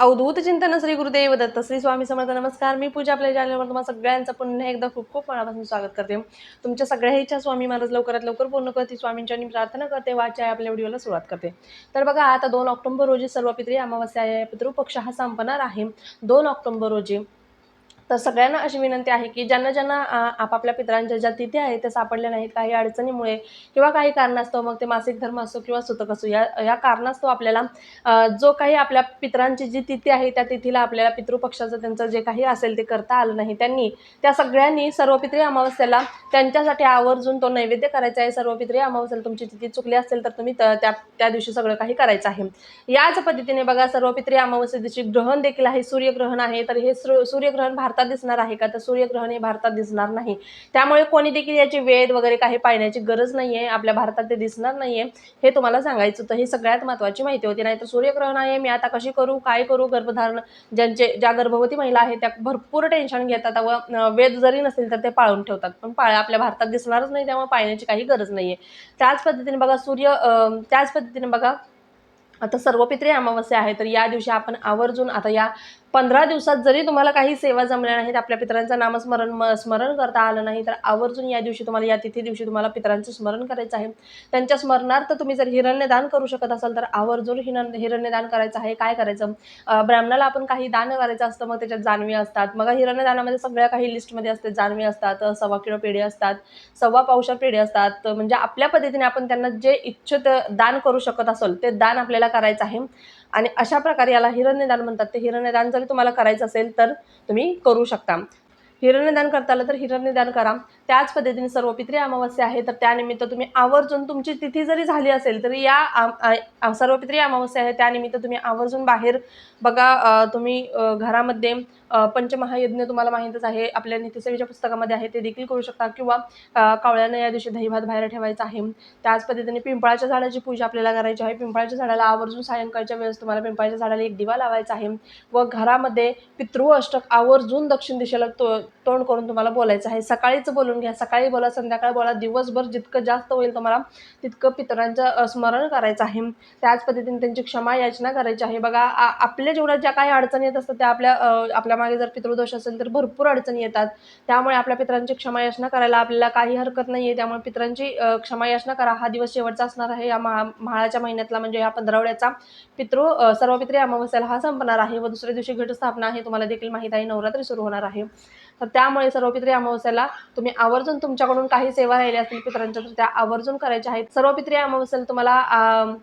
अवधूत चिंतन श्री गुरुदेव दत्त श्री स्वामी समर्थ नमस्कार. मी पूजा आपल्या चॅनलवर तुम्हाला सगळ्यांचं पुन्हा एकदा खूप खूप मनापासून स्वागत करते. तुमच्या सगळ्या इच्छा स्वामी महाराज लवकरात लवकर पूर्ण करते स्वामींच्या प्रार्थना करते वाचा आपल्या व्हिडिओला सुरुवात करते. तर बघा आता दोन ऑक्टोबर रोजी सर्व पित्री अमावस्या पितृपक्ष हा संपणार आहे. दोन ऑक्टोबर रोजी तर सगळ्यांना अशी विनंती आहे की ज्यांना ज्यांना आपापल्या पित्रांच्या ज्या तिथी आहेत त्या सापडल्या नाहीत काही अडचणीमुळे किंवा काही कारणास्तव मग ते मासिक धर्म असो किंवा सुतक असो या या कारणास्तव आपल्याला जो काही आपल्या पित्रांची जी तिथी आहे त्या तिथीला आपल्याला पितृपक्षाचं त्यांचं जे काही असेल ते करता आलं नाही. त्यांनी त्या सगळ्यांनी सर्व पित्री अमावस्याला त्यांच्यासाठी आवर्जून तो नैवेद्य करायचा आहे. सर्व पित्री अमावस्याला तुमची तिथी चुकली असेल तर तुम्ही त- त्या त्या दिवशी सगळं काही करायचं आहे. याच पद्धतीने बघा सर्व पित्री अमावस्या दिवशी ग्रहण देखील आहे. सूर्यग्रहण आहे. तर हे सूर्यग्रहण भारतात दिसणार आहे का? तर सूर्यग्रहण हे भारतात दिसणार नाही. त्यामुळे कोणी देखील याची वेद वगैरे काही पाहण्याची गरज नाही आहे आपल्या भारतात ते दिसणार नाही आहे हे तुम्हाला सांगायचं होतं. ही सगळ्यात महत्त्वाची माहिती होती. नाही तर सूर्यग्रहण आहे. मी आता कशी करू? काय करू? गर्भधारण ज्यांचे ज्या गर्भवती महिला आहेत त्या भरपूर टेन्शन घेतात. व वेद जरी नसेल तर ते पाळून ठेवतात. पण पाळ आपल्या भारतात दिसणारच नाही. त्यामुळे पाळण्याची काही गरज नाही आहे त्याच पद्धतीने बघा सूर्य त्याच पद्धतीने बघा. आता सर्व पित्री अमावस्या आहे. तर या दिवशी आपण आवर्जून आता या पंधरा दिवसात जरी तुम्हाला काही सेवा जमल्या नाहीत आपल्या पितरांचं नामस्मरण म- स्मरण करता आलं नाही तर आवर्जून या दिवशी तुम्हाला या तिथी दिवशी तुम्हाला पितरांचं स्मरण करायचं आहे. त्यांच्या स्मरणार्थ तुम्ही जर हिरण्यदान करू शकत असाल तर आवर्जून हिरण हिरण्यदान करायचं आहे. काय करायचं? ब्राह्मणाला आपण काही दान करायचं असतं मग त्याच्यात जानवी असतात. मग हिरण्यदानामध्ये सगळ्या काही लिस्टमध्ये असते जानवी असतात सव्वा किलो पेढे असतात सव्वा पावशा पेढे असतात. म्हणजे आपल्या पद्धतीने आपण त्यांना जे इच्छित दान करू शकत असेल ते दान आपल्याला करायचं आहे. आणि अशा प्रकारे याला हिरण्यदान म्हणतात. ते हिरण्यदान जरी तुम्हाला करायचं असेल तर तुम्ही करू शकता. हिरण्यदान करता आलं तर हिरण्यदान करा. त्याच पद्धतीने सर्व पित्री अमावस्या आहे तर त्यानिमित्त तुम्ही आवर्जून तुमची तिथी जरी झाली असेल तरी या आम- सर्व पित्री अमावस्या आहे त्यानिमित्त तुम्ही आवर्जून बाहेर बघा तुम्ही घरामध्ये पंचमहायज्ञ तुम्हाला माहीतच आहे आपल्या नीतिसेवेच्या पुस्तकामध्ये आहे ते देखील करू शकता. किंवा कावळ्यानं या दिवशी दहीभात बाहेर ठेवायचा आहे. त्याच पद्धतीने पिंपळाच्या झाडाची पूजा आपल्याला करायची आहे. पिंपळाच्या झाडाला आवर्जून सायंकाळच्या वेळेस तुम्हाला पिंपळाच्या झाडाला एक दिवा लावायचा आहे. व घरामध्ये पितृ अष्टक आवर्जून दक्षिण दिशेला तो तोंड करून तुम्हाला बोलायचं आहे. सकाळीच बोलून घ्या. सकाळी बोला संध्याकाळी बोला दिवसभर जितकं जास्त होईल तुम्हाला तितकं पितरांचं स्मरण करायचं आहे. त्याच पद्धतीने त्यांची क्षमा याचना करायची आहे. बघा आपल्या जेवढ्या ज्या काही अडचणी येत असतात त्या आपल्या आपल्या मागे जर पितृदोष असेल तर भरपूर अडचणी येतात. त्यामुळे आपल्या पितरांची क्षमा याचना करायला आपल्याला काही हरकत नाही आहे त्यामुळे पितरांची क्षमा याचना करा. हा दिवस शेवटचा असणार आहे. या महा म्हाळाच्या महिन्यातला म्हणजे ह्या पंधरावड्याचा पितृ सर्व पित्री अमावस्याला हा संपणार आहे व दुसऱ्या दिवशी घटस्थापना आहे. तुम्हाला देखील माहीत आहे नवरात्री सुरू होणार आहे. तर त्यामुळे सर्व पित्री अमावस्याला तुम्ही आवर्जून तुमच्याकडून काही सेवा राहिल्या असतील पित्रांच्या तर त्या आवर्जून करायच्या आहेत. सर्व पित्री अमावस्याला तुम्हाला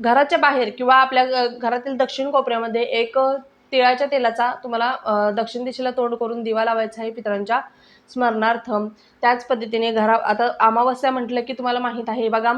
घराच्या बाहेर किंवा आपल्या घरातील दक्षिण कोपऱ्यामध्ये एक तिळाच्या तेलाचा तुम्हाला दक्षिण दिशेला तोंड करून दिवा लावायचा आहे पितरांच्या. स्मरणार्थम त्याच पद्धतीने घरा आता अमावस्या म्हटलं की तुम्हाला माहीत आहे बघा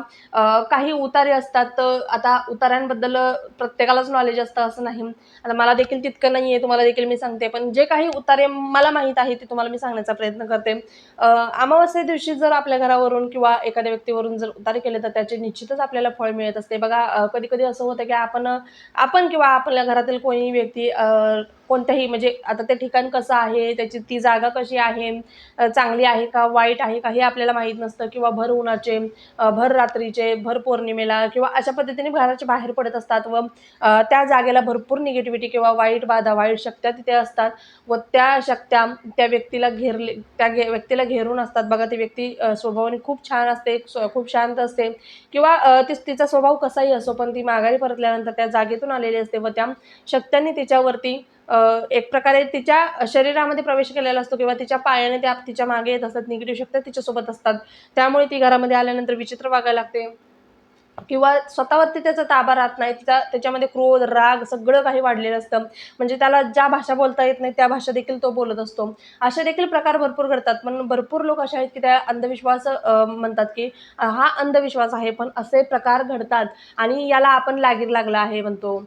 काही उतारे असतात तर आता उतार्यांबद्दल प्रत्येकालाच नॉलेज असतं असं नाही. आता मला देखील तितकं नाही आहे तुम्हाला देखील मी सांगते पण जे काही उतारे मला माहीत आहे ते तुम्हाला मी सांगण्याचा प्रयत्न करते. अमावस्या दिवशी जर आपल्या घरावरून किंवा एखाद्या व्यक्तीवरून जर उतारे केले तर त्याचे निश्चितच आपल्याला फळ मिळत असते. बघा कधी कधी असं होतं की आपण आपण किंवा आपल्या घरातील कोणी व्यक्ती कोणत्याही म्हणजे आता ते ठिकाण कसं आहे त्याची ती जागा कशी आहे चांगली आहे का वाईट आहे का हे आपल्याला माहीत नसतं. किंवा भर उन्हाचे भर रात्रीचे भर पौर्णिमेला किंवा अशा पद्धतीने घराच्या बाहेर पडत असतात व त्या जागेला भरपूर निगेटिव्हिटी किंवा वाईट बाधा वाईट शक्त्या तिथे असतात व त्या शक्त्या त्या व्यक्तीला घेरले त्या घे व्यक्तीला घेरून असतात. बघा ती व्यक्ती स्वभावाने खूप छान असते स्व- खूप शांत असते किंवा ती तिचा स्वभाव कसाही असो पण ती माघारी परतल्यानंतर त्या जागेतून आलेली असते व त्या शक्त्यांनी तिच्यावरती एक प्रकारे तिच्या शरीरामध्ये प्रवेश केलेला असतो किंवा तिच्या पायाने त्या तिच्यामागे येत असतात निगेटिव्ह शक्ती तिच्यासोबत असतात. त्यामुळे ती घरामध्ये आल्यानंतर विचित्र वागायला लागते. किंवा स्वतःवरती त्याचा ताबा राहत नाही. तिचा त्याच्यामध्ये क्रोध राग सगळं काही वाढलेलं असतं. म्हणजे त्याला ज्या भाषा बोलता येत नाही त्या भाषा देखील तो बोलत असतो. असे देखील प्रकार भरपूर घडतात. पण भरपूर लोक असे आहेत की त्या अंधविश्वास म्हणतात की हा अंधविश्वास आहे पण असे प्रकार घडतात. आणि याला आपण लागीर लागला आहे म्हणतो.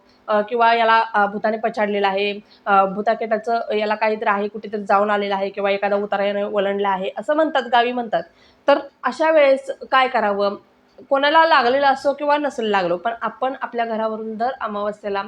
किंवा याला भूताने पछाडलेलं आहे. भूताकेटाचं याला काहीतरी आहे कुठेतरी जाऊन आलेलं आहे किंवा एखादा उताराने वलंडला आहे असं म्हणतात गावी म्हणतात. तर अशा वेळेस काय करावं? कोणाला लागलेला असो किंवा नसेल लागलो पण आपण आपल्या घरावरून दर अमावस्येला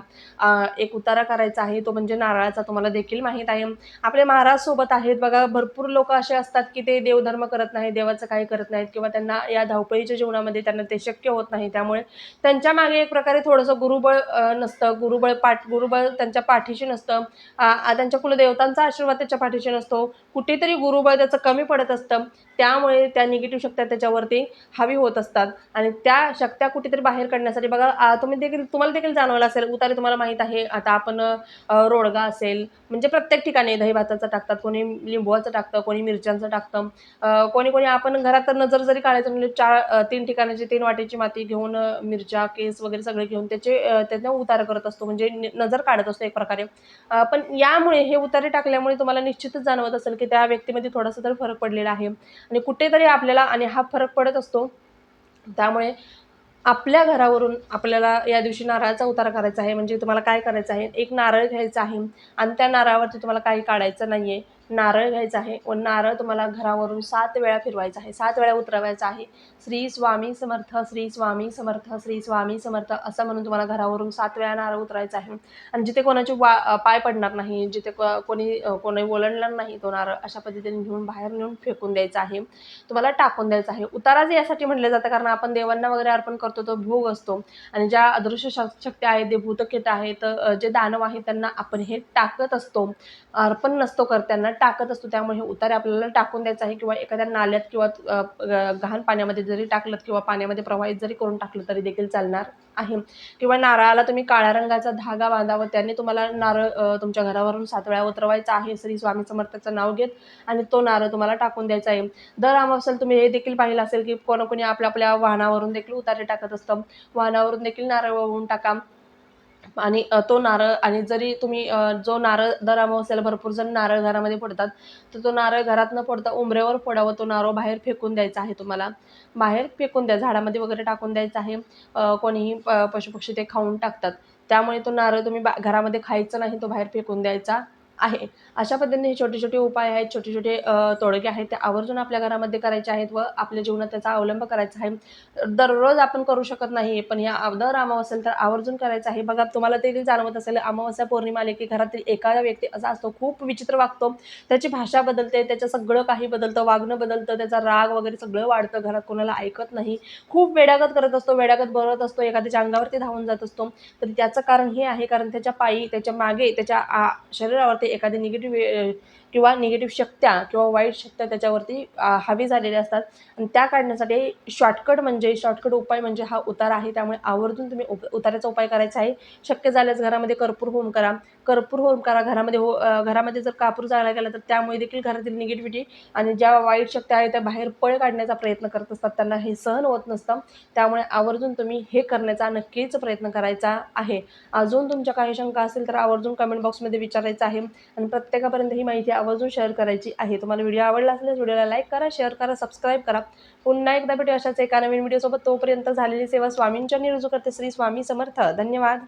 एक उतारा करायचा आहे तो म्हणजे नारळाचा तुम्हाला देखील माहीत आहे. आपले महाराज सोबत आहेत बघा भरपूर लोक असे असतात की ते देवधर्म करत नाही देवाचं काही करत नाहीत किंवा त्यांना या धावपळीच्या जीवनामध्ये त्यांना ते शक्य होत नाही. त्यामुळे त्यांच्या मागे एक प्रकारे थोडंसं गुरुबळ नसतं. गुरुबळ पाठ गुरुबळ त्यांच्या पाठीशी नसतं. त्यांच्या कुलदेवतांचा आशीर्वाद त्याच्या पाठीशी नसतो. कुठेतरी गुरुबळ त्याचं कमी पडत असतं. त्यामुळे त्या निगेटिव्ह शक्त्या त्याच्यावरती हावी होत असतात. आणि त्या शक्त्या कुठेतरी बाहेर काढण्यासाठी बघा तुम्ही देखील तुम्हाला देखील जाणवलं असेल उतारे तुम्हाला माहीत आहे. आता आपण रोडगा असेल म्हणजे प्रत्येक ठिकाणी दही भाताचं टाकतात कोणी लिंबुवाचं टाकतं कोणी मिरच्यांचं टाकतं. कोणी कोणी आपण घरात नजर जरी काढायचं म्हणजे चार तीन ठिकाणाची तीन वाटेची माती घेऊन मिरच्या केस वगैरे सगळे घेऊन त्याचे अ, उतार करत असतो म्हणजे नजर काढत असतो एक प्रकारे. पण यामुळे हे उतारे टाकल्यामुळे तुम्हाला निश्चितच जाणवत असेल की त्या व्यक्तीमध्ये थोडासा तर फरक पडलेला आहे. आणि कुठेतरी आपल्याला आणि हा फरक पडत असतो त्यामुळे आपल्या घरावरून आपल्याला या दिवशी नारळाचा उतार करायचा आहे म्हणजे तुम्हाला काय करायचं आहे? एक नारळ घ्यायचा आहे आणि त्या नारळावरती तुम्हाला काही काढायचं नाही आहे नारळ घ्यायचा आहे. व नारळ तुम्हाला घरावरून सात वेळा फिरवायचा आहे. सात वेळा उतरवायचा आहे. श्री स्वामी समर्थ श्री स्वामी समर्थ श्री स्वामी समर्थ असं म्हणून तुम्हाला घरावरून सात वेळा नारळ उतरायचा आहे. आणि जिथे कोणाचे वा पाय पडणार नाही जिथे को- कोणी कोणी ओलांडणार नाही तो नारळ अशा पद्धतीने घेऊन बाहेर नेऊन फेकून द्यायचा आहे. तुम्हाला टाकून द्यायचा आहे. उताराच यासाठी म्हटलं जातं कारण आपण देवांना वगैरे अर्पण करतो तो भोग असतो. आणि ज्या अदृश्य शक्ती आहेत जे भूतकेत आहेत जे दानव आहेत त्यांना आपण हे टाकत असतो. अर्पण नसतो करत्यांना पाण्यात टाकत असतो त्यामुळे हे उतारे आपल्याला टाकून द्यायचं आहे किंवा एखाद्या नाल्यात किंवा घाण पाण्यामध्ये जरी टाकलं किंवा पाण्यामध्ये प्रवाहित जरी करून टाकलं तरी देखील चालणार आहे. किंवा नारळाला तुम्ही काळ्या रंगाचा धागा बांधावा त्याने तुम्हाला नारळ तुमच्या घरावरून सात वेळा उतरवायचा आहे श्री स्वामी समर्थाचं नाव घेत आणि तो नारळ तुम्हाला टाकून द्यायचा आहे. दर अमावस्याला तुम्ही हे देखील पाहिलं असेल की कोणाकोणी आपल्या आपल्या वाहनावरून देखील उतारे टाकत असतं. वाहनावरून देखील नारळ वाहून टाका. आणि तो नारळ आणि जरी तुम्ही जो नारळ दर अमावस्याला भरपूर जण नारळ घरामध्ये फोडतात तर तो नारळ घरात न फोडता उंबऱ्यावर फोडावं तो नारळ बाहेर फेकून द्यायचा आहे तुम्हाला. बाहेर फेकून द्या झाडामध्ये वगैरे टाकून द्यायचा आहे कोणीही प- पशुपक्षी ते खाऊन टाकतात. त्यामुळे तो नारळ तुम्ही बा घरामध्ये खायचं नाही तो बाहेर फेकून द्यायचा. आहे. अशा पद्धतीने हे छोटे छोटे उपाय आहेत छोटे छोटे तोडगे आहेत ते आवर्जून आपल्या घरामध्ये करायचे आहेत व आपल्या जीवनात त्याचा अवलंब करायचा आहे. दररोज आपण करू शकत नाही पण या दर अमावस्याला तर आवर्जून करायचं आहे. बघा तुम्हाला ते जाणवत असेल अमावस्या पौर्णिमा आले की घरातील एखादा व्यक्ती असा असतो खूप विचित्र वागतो. त्याची भाषा बदलते त्याचं सगळं काही बदलतं वागणं बदलतं त्याचा राग वगैरे सगळं वाढतं घरात कोणाला ऐकत नाही. खूप वेडागत करत असतो वेडागत बरत असतो एखाद्याच्या अंगावरती धावून जात असतो. तर त्याचं कारण हे आहे कारण त्याच्या पायी त्याच्यामागे त्याच्या आ, शरीरावरती एखादी निगेटिव्ह किंवा निगेटिव्ह शक्त्या किंवा वाईट शक्त्या त्याच्यावरती हावी झालेल्या असतात. आणि त्या काढण्यासाठी शॉर्टकट म्हणजे शॉर्टकट उपाय म्हणजे हा उतारा आहे. त्यामुळे आवर्जून तुम्ही उप उताराचा उपाय करायचा आहे. शक्य झाल्यास घरामध्ये कर्पूर होम करा. कर्पूर होम करा. घरामध्ये हो घरामध्ये जर कापूर जाळला गेला तर त्यामुळे देखील घरातील निगेटिव्हिटी आणि ज्या वाईट शक्त्या आहेत त्या बाहेर पळ काढण्याचा प्रयत्न करत असतात. त्यांना हे सहन होत नसतं. त्यामुळे आवर्जून तुम्ही हे करण्याचा नक्कीच प्रयत्न करायचा आहे. अजून तुमच्या काही शंका असतील तर आवर्जून कमेंट बॉक्समध्ये विचारायचं आहे. आणि प्रत्येकापर्यंत ही माहिती आवर्जून शेअर करायची आहे. तुम्हाला व्हिडिओ आवडला असल्यास व्हिडिओला लाईक करा शेअर करा सबस्क्राईब करा. पुन्हा एकदा भेटू अशाच एका नवीन व्हिडिओसोबत तोपर्यंत झालेली सेवा स्वामींच्या निरुजू करते. श्री स्वामी समर्थ. धन्यवाद.